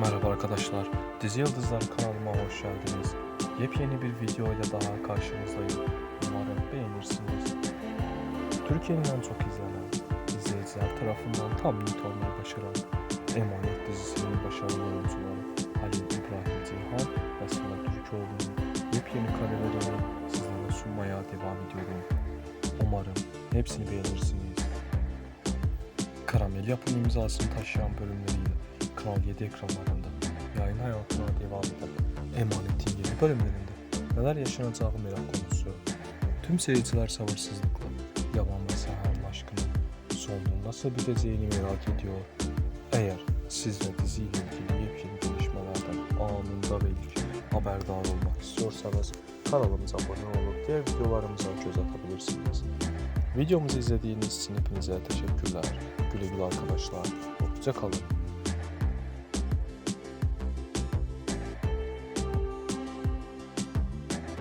Merhaba arkadaşlar, Dizi Yıldızlar kanalıma hoş geldiniz. Yepyeni bir video ile daha karşınızdayım. Umarım beğenirsiniz. Türkiye'nin en çok izlenen, izleyiciler tarafından tam net olmayı başaran Emanet dizisinin başarılı oyuncuları Halil İbrahim Ceyhan ve Sıla Türkoğlu'nun yepyeni karelerini sizlere sunmaya devam ediyorum. Umarım hepsini beğenirsiniz. Karamel yapım imzasını taşıyan bölümleriyle Kanal 7 ekranlarında yayın hayatına devam eden Emanet'in yeni bölümlerinde neler yaşanacağı merak konusu. Tüm seyirciler sabırsızlıkla Yaman ve Seher'in aşkının sonunun nasıl biteceğini merak ediyor. Eğer siz de diziyle ilgili yepyeni gelişmelerden anında ve ilk haberdar olmak istiyorsanız kanalımıza abone olup diğer videolarımıza göz atabilirsiniz. Videomuzu izlediğiniz için hepinize teşekkürler. Güle güle arkadaşlar. Hoşça kalın.